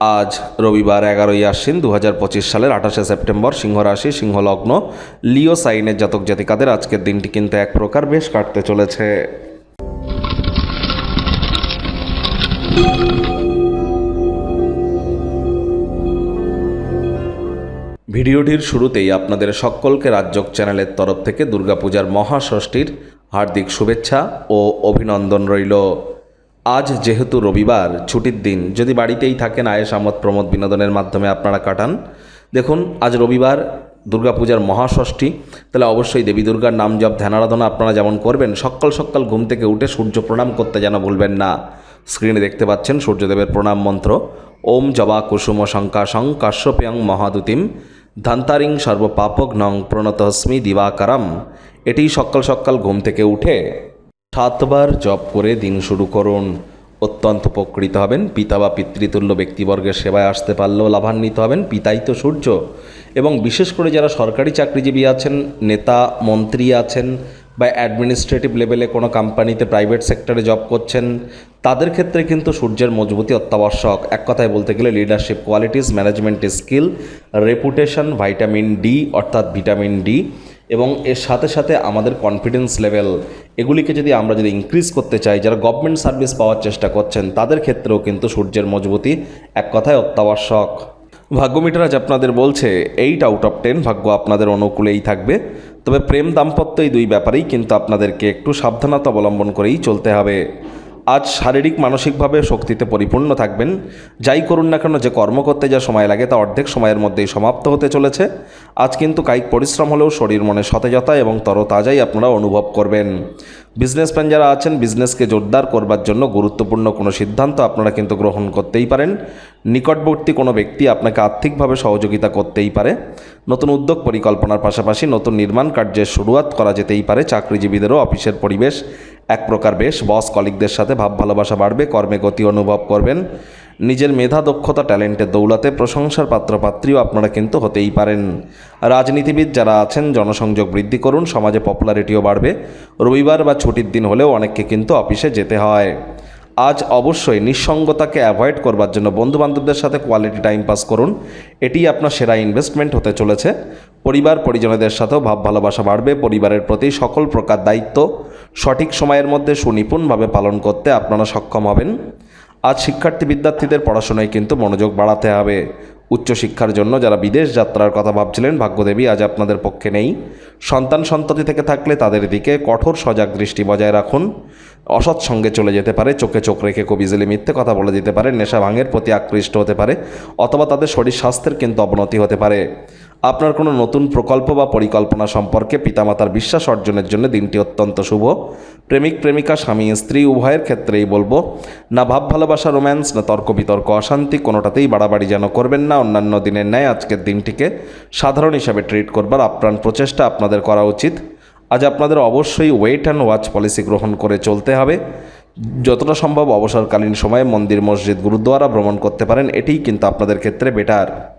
আজ রবিবার এগারোই আশ্বিন দু হাজার পঁচিশ সালের আঠাশে সেপ্টেম্বর সিংহ রাশি সিংহ লগ্ন লিও সাইনের জাতক জাতিকাদের আজকের দিনটি কিন্তু এক প্রকার বেশ কাটতে চলেছে। ভিডিওটির শুরুতেই আপনাদের সকলকে রাজ্যক চ্যানেলের তরফ থেকে দুর্গাপূজার মহাষষ্ঠীর হার্দিক শুভেচ্ছা ও অভিনন্দন রইল। আজ যেহেতু রবিবার, ছুটির দিন, যদি বাড়িতেই থাকেন আয়েস আমোদ প্রমোদ বিনোদনের মাধ্যমে আপনারা কাটান। দেখুন, আজ রবিবার, দুর্গাপূজার মহাষষ্ঠী, তাহলে অবশ্যই দেবী দুর্গার নাম জপ ধ্যানারাধনা আপনারা যেমন করবেন, সকাল সকাল ঘুম থেকে উঠে সূর্য প্রণাম করতে যেন ভুলবেন না। স্ক্রিনে দেখতে পাচ্ছেন সূর্যদেবের প্রণাম মন্ত্র। ওম জবা কুসুম শঙ্কাশং কাশ্যপ্যং মহাদুতিম ধান্তারিং সর্বপাপক নং প্রণতস্মি দিবাকারম। এটি সকাল সকাল ঘুম থেকে উঠে সাতবার জপ করে দিন শুরু করুন। অত্যন্ত উপকৃত হবেন। পিতা বা পিতৃতুল্য ব্যক্তিবর্গের সেবায় আসতে পারলেও লাভান্বিত হবেন। পিতাই তো সূর্য। এবং বিশেষ করে যারা সরকারি চাকরিজীবী আছেন, নেতা, মন্ত্রী আছেন বা অ্যাডমিনিস্ট্রেটিভ লেভেলে কোনো কোম্পানিতে প্রাইভেট সেক্টরে জব করছেন, তাদের ক্ষেত্রে কিন্তু সূর্যের মজবুতি অত্যাবশ্যক। এক কথায় বলতে গেলে leadership qualities management skill reputation vitamin D অর্থাৎ ভিটামিন ডি এবং এর সাথে সাথে আমাদের কনফিডেন্স লেভেল এগুলিকে যদি আমরা যদি ইনক্রিজ করতে চাই, যারা গভর্নমেন্ট সার্ভিস পাওয়ার চেষ্টা করছেন, তাদের ক্ষেত্রেও কিন্তু সূর্যের মজবুতি এক কথায় অত্যাবশ্যক। ভাগ্যমিটার আজ আপনাদের বলছে এইট আউট অফ টেন ভাগ্য আপনাদের অনুকূলেই থাকবে। তবে প্রেম দাম্পত্য এই দুই ব্যাপারেই কিন্তু আপনাদেরকে একটু সাবধানতা অবলম্বন করেই চলতে হবে। আজ শারীরিক, মানসিকভাবে শক্তিতে পরিপূর্ণ থাকবেন। যাই করুন না কেন, যে কর্ম করতে যা সময় লাগে, তা অর্ধেক সময়ের মধ্যেই সমাপ্ত হতে চলেছে। আজ কিন্তু কায়িক পরিশ্রম হলেও শরীর মনে সতেজতা এবং তরতাজাই আপনারা অনুভব করবেন। বিজনেসম্যান যারা আছেন বিজনেসকে জোরদার করবার জন্য গুরুত্বপূর্ণ কোনো সিদ্ধান্ত আপনারা কিন্তু গ্রহণ করতেই পারেন। নিকটবর্তী কোনো ব্যক্তি আপনাকে আর্থিকভাবে সহযোগিতা করতেই পারে। নতুন উদ্যোগ পরিকল্পনার পাশাপাশি নতুন নির্মাণ কার্যের শুরুয়াত করা যেতেই পারে। চাকরিজীবীদেরও অফিসের পরিবেশ এক প্রকার বেশ। বস কলিকদের সাথে ভাব ভালোবাসা বাড়বে, কর্মে গতি অনুভব করবেন। নিজের মেধা, দক্ষতা ট্যালেন্টের দৌলাতে প্রশংসার পাত্রপাত্রীও আপনারা কিন্তু হতেই পারেন। রাজনীতিবিদ যারা আছেন, জনসংযোগ বৃদ্ধি করুন, সমাজে পপুলারিটিও বাড়বে। রবিবার বা ছুটির দিন হলেও অনেককে কিন্তু অফিসে যেতে হয়। আজ অবশ্যই নিঃসঙ্গতাকে অ্যাভয়েড করবার জন্য বন্ধুবান্ধবদের সাথে কোয়ালিটি টাইম পাস করুন। এটি আপনার সেরা ইনভেস্টমেন্ট হতে চলেছে। পরিবার, পরিজনদের সাথেও ভাব, ভালোবাসা বাড়বে। পরিবারের প্রতি সকল প্রকার দায়িত্ব সঠিক সময়ের মধ্যে সুনিপুণভাবে পালন করতে আপনারা সক্ষম হবেন। আজ শিক্ষার্থী বিদ্যার্থীদের পড়াশোনায় কিন্তু মনোযোগ বাড়াতে হবে। উচ্চশিক্ষার জন্য যারা বিদেশ যাত্রার কথা ভাবছিলেন, ভাগ্যদেবী আজ আপনাদের পক্ষে নেই। সন্তান সন্ততি থেকে থাকলে তাদের দিকে কঠোর সজাগ দৃষ্টি বজায় রাখুন। অসৎ সঙ্গে চলে যেতে পারে, চোখে চোখ রেখে খুব ইজিলি মিথ্যে কথা বলে দিতে পারে, নেশা ভাঙের প্রতি আকৃষ্ট হতে পারে, অথবা তাদের শরীর স্বাস্থ্যের কিন্তু অবনতি হতে পারে। আপনার কোনো নতুন প্রকল্প বা পরিকল্পনা সম্পর্কে পিতামাতার বিশ্বাস অর্জনের জন্য দিনটি অত্যন্ত শুভ। প্রেমিক, প্রেমিকা, স্বামী, স্ত্রী, উভয়ের ক্ষেত্রেই বলব, না ভাব ভালোবাসা, রোম্যান্স, না তর্ক, বিতর্ক, অশান্তি কোনোটাতেই বাড়াবাড়ি যেন করবেন না। অন্যান্য দিনের ন্যায় আজকের দিনটিকে সাধারণ হিসাবে ট্রিট করবার আপ্রাণ প্রচেষ্টা আপনাদের করা উচিত। আজ আপনাদের অবশ্যই ওয়েট অ্যান্ড ওয়াচ পলিসি গ্রহণ করে চলতে হবে। যতটা সম্ভব অবসরকালীন সময়ে মন্দির, মসজিদ, গুরুদ্বারা ভ্রমণ করতে পারেন, এটিই কিন্তু আপনাদের ক্ষেত্রে বেটার।